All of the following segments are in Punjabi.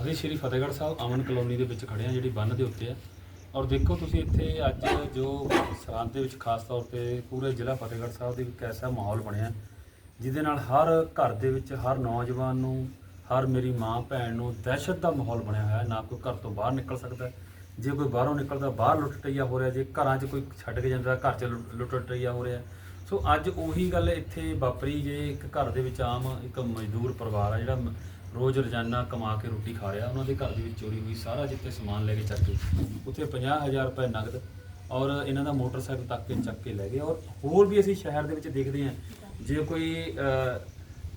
ਅਸੀਂ ਸ਼੍ਰੀ ਫਤਿਹਗੜ੍ਹ ਸਾਹਿਬ ਅਮਨ ਕਲੋਨੀ ਦੇ ਵਿੱਚ ਖੜੇ ਹਾਂ, ਜਿਹੜੀ ਬੰਨ ਦੇ ਉੱਤੇ ਆ। ਔਰ ਦੇਖੋ ਤੁਸੀਂ ਇੱਥੇ ਅੱਜ ਜੋ ਸਰਹੰਦ ਦੇ ਵਿੱਚ ਖਾਸ ਤੌਰ ਤੇ ਪੂਰੇ ਜ਼ਿਲ੍ਹਾ ਫਤਿਹਗੜ੍ਹ ਸਾਹਿਬ ਦੇ ਇੱਕ ਐਸਾ ਮਾਹੌਲ ਬਣਿਆ, ਜਿਹਦੇ ਨਾਲ ਹਰ ਘਰ ਦੇ ਵਿੱਚ ਹਰ ਨੌਜਵਾਨ ਨੂੰ, ਹਰ ਮੇਰੀ ਮਾਂ ਭੈਣ ਨੂੰ ਦਹਿਸ਼ਤ ਦਾ ਮਾਹੌਲ ਬਣਿਆ ਹੋਇਆ, ਨਾ ਕੋਈ ਘਰ ਤੋਂ ਬਾਹਰ ਨਿਕਲ ਸਕਦਾ। ਜੇ ਕੋਈ ਬਾਹਰੋਂ ਨਿਕਲਦਾ, ਬਾਹਰ ਲੁੱਟ ਟਈਆ ਹੋ ਰਿਹਾ, ਜੇ ਘਰਾਂ 'ਚ ਕੋਈ ਛੱਡ ਕੇ ਜਾਂਦਾ, ਘਰ 'ਚ ਲੁੱਟ- ਲੁੱਟ ਟਈਆ ਹੋ ਰਿਹਾ। ਸੋ ਅੱਜ ਉਹੀ ਗੱਲ ਇੱਥੇ ਵਾਪਰੀ ਜੇ ਇੱਕ ਘਰ ਦੇ ਵਿੱਚ ਆਮ, ਇੱਕ ਮਜ਼ਦੂਰ ਪਰਿਵਾਰ ਆ, ਜਿਹੜਾ ਰੋਜ਼ ਰੋਜ਼ਾਨਾ ਕਮਾ ਕੇ ਰੋਟੀ ਖਾ ਰਿਹਾ, ਉਹਨਾਂ ਦੇ ਘਰ ਦੇ ਵਿੱਚ ਚੋਰੀ ਹੋਈ, ਸਾਰਾ ਜਿੱਥੇ ਸਮਾਨ ਲੈ ਕੇ ਚੱਕ ਕੇ। ਉੱਥੇ 50000 ਰੁਪਏ ਨਗਦ ਔਰ ਇਹਨਾਂ ਦਾ ਮੋਟਰਸਾਈਕਲ ਤੱਕ ਕੇ ਚੱਕ ਕੇ ਲੈ ਗਏ। ਔਰ ਹੋਰ ਵੀ ਅਸੀਂ ਸ਼ਹਿਰ ਦੇ ਵਿੱਚ ਦੇਖਦੇ ਹਾਂ, ਜੇ ਕੋਈ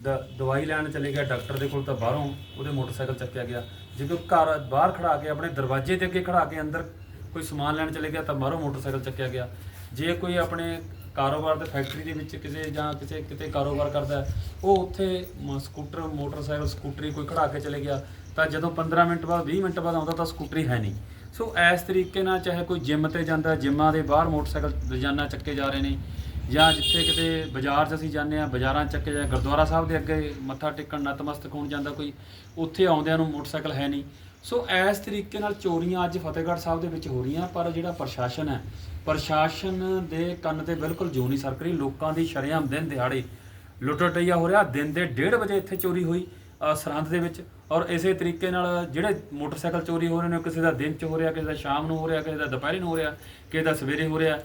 ਦ- ਦਵਾਈ ਲੈਣ ਚਲੇ ਗਿਆ, ਡਾਕਟਰ ਦੇ ਕੋਲ ਤਾਂ ਬਾਹਰੋਂ ਉਹਦੇ ਮੋਟਰਸਾਈਕਲ ਚੱਕਿਆ ਗਿਆ। ਜੇ ਕੋਈ ਘਰ ਬਾਹਰ ਖੜਾ ਕੇ, ਆਪਣੇ ਦਰਵਾਜ਼ੇ ਦੇ ਅੱਗੇ ਖੜਾ ਕੇ ਅੰਦਰ ਕੋਈ ਸਮਾਨ ਲੈਣ ਚਲੇ ਗਿਆ, ਤਾਂ ਬਾਹਰੋਂ ਮੋਟਰਸਾਈਕਲ ਚੱਕਿਆ ਗਿਆ। ਜੇ ਕੋਈ ਆਪਣੇ ਕਾਰੋਬਾਰ ਦੇ ਫੈਕਟਰੀ ਦੇ ਵਿੱਚ ਕਿਸੇ ਜਾਂ ਕਿਸੇ ਕਿਤੇ ਕਾਰੋਬਾਰ ਕਰਦਾ ਹੈ, ਉਹ ਉੱਥੇ ਮ- ਸਕੂਟਰ ਮੋਟਰਸਾਈਕਲ ਸਕੂਟਰੀ ਕੋਈ ਖੜਾ ਕੇ ਚਲੇ ਗਿਆ ਤਾਂ ਜਦੋਂ 15 ਮਿੰਟ ਬਾਅਦ 20 ਮਿੰਟ ਬਾਅਦ ਆਉਂਦਾ ਤਾਂ ਸਕੂਟਰੀ ਹੈ ਨਹੀਂ। ਸੋ ਇਸ ਤਰੀਕੇ ਨਾਲ ਚਾਹੇ ਕੋਈ ਜਿਮ ਤੇ ਜਾਂਦਾ ਜਿੰਮਾਂ ਦੇ ਬਾਹਰ ਮੋਟਰਸਾਈਕਲ ਰੋਜ਼ਾਨਾ ਚੱਕੇ ਜਾ ਰਹੇ ਨੇ ਜਾਂ ਜਿੱਥੇ ਕਿਤੇ ਬਾਜ਼ਾਰ 'ਚ ਅਸੀਂ ਜਾਂਦੇ ਆ ਬਾਜ਼ਾਰਾਂ 'ਚ ਚੱਕੇ ਜਾ ਗੁਰਦੁਆਰਾ ਸਾਹਿਬ ਦੇ ਅੱਗੇ ਮੱਥਾ ਟੇਕਣ ਨਤਮਸਤਕ ਹੋਣ ਜਾਂਦਾ ਕੋਈ ਉੱਥੇ ਆਉਂਦਿਆਂ ਨੂੰ ਮੋਟਰਸਾਈਕਲ ਹੈ ਨਹੀਂ। ਸੋ ਇਸ ਤਰੀਕੇ ਨਾਲ ਚੋਰੀਆਂ ਅੱਜ ਫਤਿਹਗੜ੍ਹ ਸਾਹਿਬ ਦੇ ਵਿੱਚ ਹੋ ਰਹੀਆਂ, ਪਰ ਜਿਹੜਾ ਪ੍ਰਸ਼ਾਸਨ ਹੈ, ਪ੍ਰਸ਼ਾਸਨ ਦੇ ਕੰਨ ਤੇ ਬਿਲਕੁਲ ਜੂ ਨਹੀਂ ਸਰਕ ਰਹੀ। ਲੋਕਾਂ ਦੀ ਸ਼ਰੇਆਮ ਦਿਨ ਦਿਹਾੜੇ ਲੁੱਟ ਟਈਆ ਹੋ ਰਿਹਾ। ਦਿਨ ਦੇ 1:30 ਵਜੇ ਇੱਥੇ ਚੋਰੀ ਹੋਈ ਸਰਹੰਦ ਦੇ ਵਿੱਚ। ਔਰ ਇਸੇ ਤਰੀਕੇ ਨਾਲ ਜਿਹੜੇ ਮੋਟਰਸਾਈਕਲ ਚੋਰੀ ਹੋ ਰਹੇ ਨੇ ਕਿਸੇ ਦਾ ਦਿਨ ਚ ਹੋ ਰਿਹਾ, ਕਿਸੇ ਦਾ ਸ਼ਾਮ ਨੂੰ ਹੋ ਰਿਹਾ, ਕਿਸੇ ਦਾ ਦੁਪਹਿਰੇ ਨੂੰ ਹੋ ਰਿਹਾ, ਕਿਸੇ ਦਾ ਸਵੇਰੇ ਹੋ ਰਿਹਾ।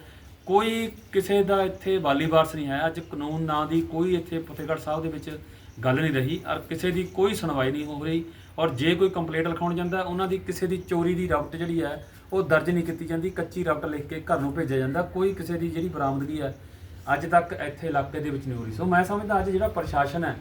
ਕੋਈ ਕਿਸੇ ਦਾ ਇੱਥੇ ਵਾਲੀ ਵਾਰਸ ਨਹੀਂ ਹੈ। ਅੱਜ ਕਾਨੂੰਨ ਨਾਂ ਦੀ ਕੋਈ ਇੱਥੇ ਫਤਿਹਗੜ੍ਹ ਸਾਹਿਬ ਦੇ ਵਿੱਚ ਗੱਲ ਨਹੀਂ ਰਹੀ ਔਰ ਕਿਸੇ ਦੀ ਕੋਈ ਸੁਣਵਾਈ ਨਹੀਂ ਹੋ ਰਹੀ ਔਰ ਜੇ ਕੋਈ ਕੰਪਲੇਂਟ ਲਿਖਾਉਣ ਜਾਂਦਾ, ਉਹਨਾਂ ਦੀ ਕਿਸੇ ਦੀ ਚੋਰੀ ਦੀ ਰਪਟ ਜਿਹੜੀ ਹੈ, ਉਹ ਦਰਜ ਨਹੀਂ ਕੀਤੀ ਜਾਂਦੀ, ਕੱਚੀ ਰਪਟ ਲਿਖ ਕੇ ਘਰ ਨੂੰ ਭੇਜਿਆ ਜਾਂਦਾ, ਕੋਈ ਕਿਸੇ ਦੀ ਜਿਹੜੀ ਬਰਾਮਦਗੀ ਹੈ, ਅੱਜ ਤੱਕ ਇੱਥੇ ਇਲਾਕੇ ਦੇ ਵਿੱਚ ਨਹੀਂ ਹੋ ਰਹੀ। ਸੋ ਮੈਂ ਸਮਝਦਾ ਅੱਜ ਜਿਹੜਾ ਪ੍ਰਸ਼ਾਸਨ ਹੈ,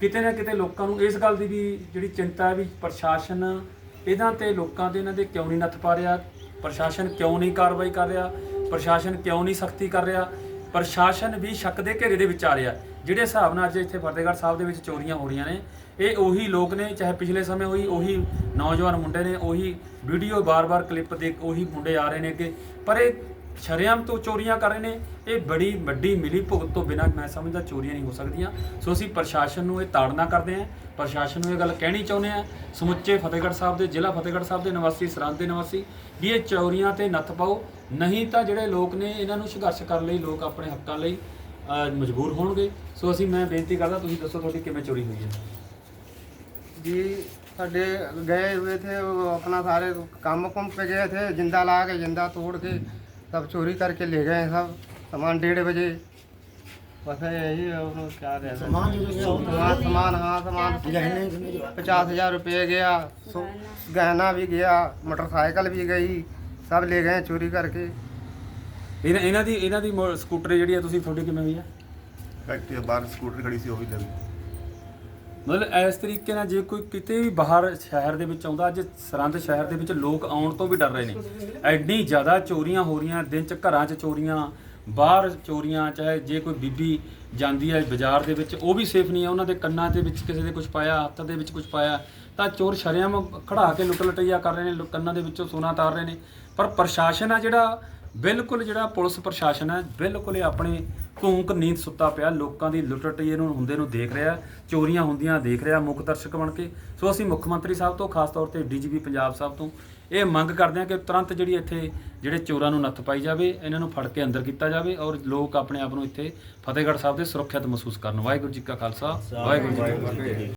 ਕਿਤੇ ਨਾ ਕਿਤੇ ਲੋਕਾਂ ਨੂੰ ਇਸ ਗੱਲ ਦੀ ਵੀ ਜਿਹੜੀ ਚਿੰਤਾ ਹੈ ਵੀ ਪ੍ਰਸ਼ਾਸਨ ਇਹਨਾਂ ਤੇ ਲੋਕਾਂ ਦੇ ਇਹਨਾਂ ਦੇ ਕਿਉਂ ਨਹੀਂ ਨੱਥ ਪਾ ਰਿਹਾ, ਪ੍ਰਸ਼ਾਸਨ ਕਿਉਂ ਨਹੀਂ ਕਾਰਵਾਈ ਕਰ ਰਿਹਾ, ਪ੍ਰਸ਼ਾਸਨ ਕਿਉਂ ਨਹੀਂ ਸਖਤੀ ਕਰ ਰਿਹਾ, ਪ੍ਰਸ਼ਾਸਨ ਵੀ ਸ਼ੱਕ ਦੇ ਘੇਰੇ ਦੇ ਵਿੱਚ ਆ ਰਿਹਾ। ਜਿਹੜੇ ਹਿਸਾਬ ਨਾਲ ਅੱਜ ਇੱਥੇ ਫਤਿਹਗੜ੍ਹ ਸਾਹਿਬ ਦੇ ਵਿੱਚ ਚੋਰੀਆਂ ਹੋ ਰਹੀਆਂ ਨੇ, ਇਹ ਉਹੀ ਲੋਕ ਨੇ, ਚਾਹੇ ਪਿਛਲੇ ਸਮੇਂ ਹੋਈ ਉਹੀ ਨੌਜਵਾਨ ਮੁੰਡੇ ਨੇ, ਉਹੀ ਵੀਡੀਓ ਬਾਰ-ਬਾਰ ਕਲਿੱਪ ਦੇ ਉਹੀ ਮੁੰਡੇ ਆ ਰਹੇ ਨੇ ਅੱਗੇ, ਪਰ ਇਹ ਸ਼ਰੇਆਮ ਤੋਂ ਚੋਰੀਆਂ ਕਰ ਰਹੇ ਨੇ, ਇਹ ਬੜੀ ਵੱਡੀ ਮਿਲੀ ਭੁਗਤ ਤੋਂ ਬਿਨਾਂ ਮੈਂ ਸਮਝਦਾ ਚੋਰੀਆਂ ਨਹੀਂ ਹੋ ਸਕਦੀਆਂ। ਸੋ ਅਸੀਂ ਪ੍ਰਸ਼ਾਸਨ ਨੂੰ ਇਹ ਤਾੜਨਾ ਕਰਦੇ ਹਾਂ, ਪ੍ਰਸ਼ਾਸਨ ਨੂੰ ਇਹ ਗੱਲ ਕਹਿਣੀ ਚਾਹੁੰਦੇ ਹਾਂ, ਸਮੁੱਚੇ ਫਤਿਹਗੜ੍ਹ ਸਾਹਿਬ ਦੇ, ਜ਼ਿਲ੍ਹਾ ਫਤਿਹਗੜ੍ਹ ਸਾਹਿਬ ਦੇ ਨਿਵਾਸੀ, ਸਰਹੰਦ ਦੇ ਨਿਵਾਸੀ, ਵੀ ਇਹ ਚੋਰੀਆਂ ਤੇ ਨੱਥ ਪਾਓ, ਨਹੀਂ ਤਾਂ ਜਿਹੜੇ ਲੋਕ ਨੇ, ਇਹਨਾਂ ਨੂੰ ਸੰਘਰਸ਼ ਕਰਨ ਲਈ, ਲੋਕ ਆਪਣੇ ਹੱਕਾਂ ਲਈ ਮਜਬੂਰ ਹੋਣਗੇ ਸੋ ਅਸੀਂ ਮੈਂ ਬੇਨਤੀ ਕਰਦਾ ਤੁਸੀਂ ਦੱਸੋ ਤੁਹਾਡੀ ਕਿਵੇਂ ਚੋਰੀ ਹੋਈ ਹੈ जी साढ़े गए हुए थे वो अपना सारे काम कुम पे गए थे जिंदा ला के जिंदा तोड़ के सब चोरी करके ले गए सब सामान डेढ़ बजे बस यही है, वो क्या रहता है सामान सामान हाँ सामान पचास हजार रुपये गया सो- गहना भी गया मोटरसाइकिल भी गई सब ले गए चोरी करके ਇਹਨਾਂ ਇਹਨਾਂ ਦੀ ਇਹਨਾਂ ਦੀ ਮੋ- ਸਕੂਟਰ ਜਿਹੜੀ ਹੈ ਤੁਸੀਂ ਤੁਹਾਡੀ ਕਿਵੇਂ ਹੋਈ ਹੈ ਫੈਕਟਰੀ ਦੇ ਬਾਹਰ ਸਕੂਟਰ ਖੜੀ ਸੀ ਉਹ ਵੀ ਲੈ ਗਈ। ਮਤਲਬ ਇਸ ਤਰੀਕੇ ਨਾਲ ਜੇ ਕੋਈ ਕਿਤੇ ਵੀ ਬਾਹਰ ਸ਼ਹਿਰ ਦੇ ਵਿੱਚ ਆਉਂਦਾ ਅੱਜ ਸਰੰਦ ਸ਼ਹਿਰ ਦੇ ਵਿੱਚ ਲੋਕ ਆਉਣ ਤੋਂ ਵੀ ਡਰ ਰਹੇ ਨੇ। ਐਡੀ ਜ਼ਿਆਦਾ ਚੋਰੀਆਂ ਹੋ ਰਹੀਆਂ ਦਿਨ ਚ ਘਰਾਂ 'ਚ ਚੋਰੀਆਂ ਬਾਹਰ ਚੋਰੀਆਂ ਚਾਹੇ ਜੇ ਕੋਈ ਬੀਬੀ ਜਾਂਦੀ ਹੈ ਬਾਜ਼ਾਰ ਦੇ ਵਿੱਚ ਉਹ ਵੀ ਸੇਫ ਨਹੀਂ ਹੈ ਉਹਨਾਂ ਦੇ ਕੰਨਾਂ ਦੇ ਵਿੱਚ ਕਿਸੇ ਦੇ ਕੁਝ ਪਾਇਆ ਹੱਥ ਦੇ ਵਿੱਚ ਕੁਝ ਪਾਇਆ ਤਾਂ ਚੋਰ ਸ਼ਰੇਆਮ ਖੜਾ ਕੇ ਲੁੱਟ ਲਟਈਆ ਕਰ ਰਹੇ ਨੇ ਲੋ- ਕੰਨਾਂ ਦੇ ਵਿੱਚੋਂ ਸੋਨਾ ਤਾਰ ਰਹੇ ਨੇ। ਪਰ ਪ੍ਰਸ਼ਾਸਨ ਆ ਜਿਹੜਾ ਬਿਲਕੁਲ ਜਿਹੜਾ ਪੁਲਿਸ ਪ੍ਰਸ਼ਾਸਨ ਹੈ, ਬਿਲਕੁਲ ਇਹ ਆਪਣੇ ਘੂੰਕ ਨੀਂਦ ਸੁੱਤਾ ਪਿਆ। ਲੋਕਾਂ ਦੀ ਲੁੱਟ ਇਹਨੂੰ ਹੁੰਦੇ ਨੂੰ ਦੇਖ ਰਿਹਾ, ਚੋਰੀਆਂ ਹੁੰਦੀਆਂ ਦੇਖ ਰਿਹਾ ਮੁੱਖ ਦਰਸ਼ਕ ਬਣ ਕੇ। ਸੋ ਅਸੀਂ ਮੁੱਖ ਮੰਤਰੀ ਸਾਹਿਬ ਤੋਂ, ਖਾਸ ਤੌਰ ਤੇ ਡੀਜੀਪੀ ਪੰਜਾਬ ਸਾਹਿਬ ਤੋਂ, ਇਹ ਮੰਗ ਕਰਦੇ ਹਾਂ ਕਿ ਤੁਰੰਤ ਜਿਹੜੀ ਇੱਥੇ ਜਿਹੜੇ ਚੋਰਾਂ ਨੂੰ ਨੱਥ ਪਾਈ ਜਾਵੇ, ਇਹਨਾਂ ਨੂੰ ਫੜ ਕੇ ਅੰਦਰ ਕੀਤਾ ਜਾਵੇ ਔਰ ਲੋਕ ਆਪਣੇ ਆਪ ਨੂੰ ਇੱਥੇ ਫਤਿਹਗੜ੍ਹ ਸਾਹਿਬ ਦੇ ਸੁਰੱਖਿਅਤ ਮਹਿਸੂਸ ਕਰਨ। ਵਾਹਿਗੁਰੂ ਜੀ ਕਾ ਖਾਲਸਾ, ਵਾਹਿਗੁਰੂ ਜੀ ਕੀ ਫਤਿਹ।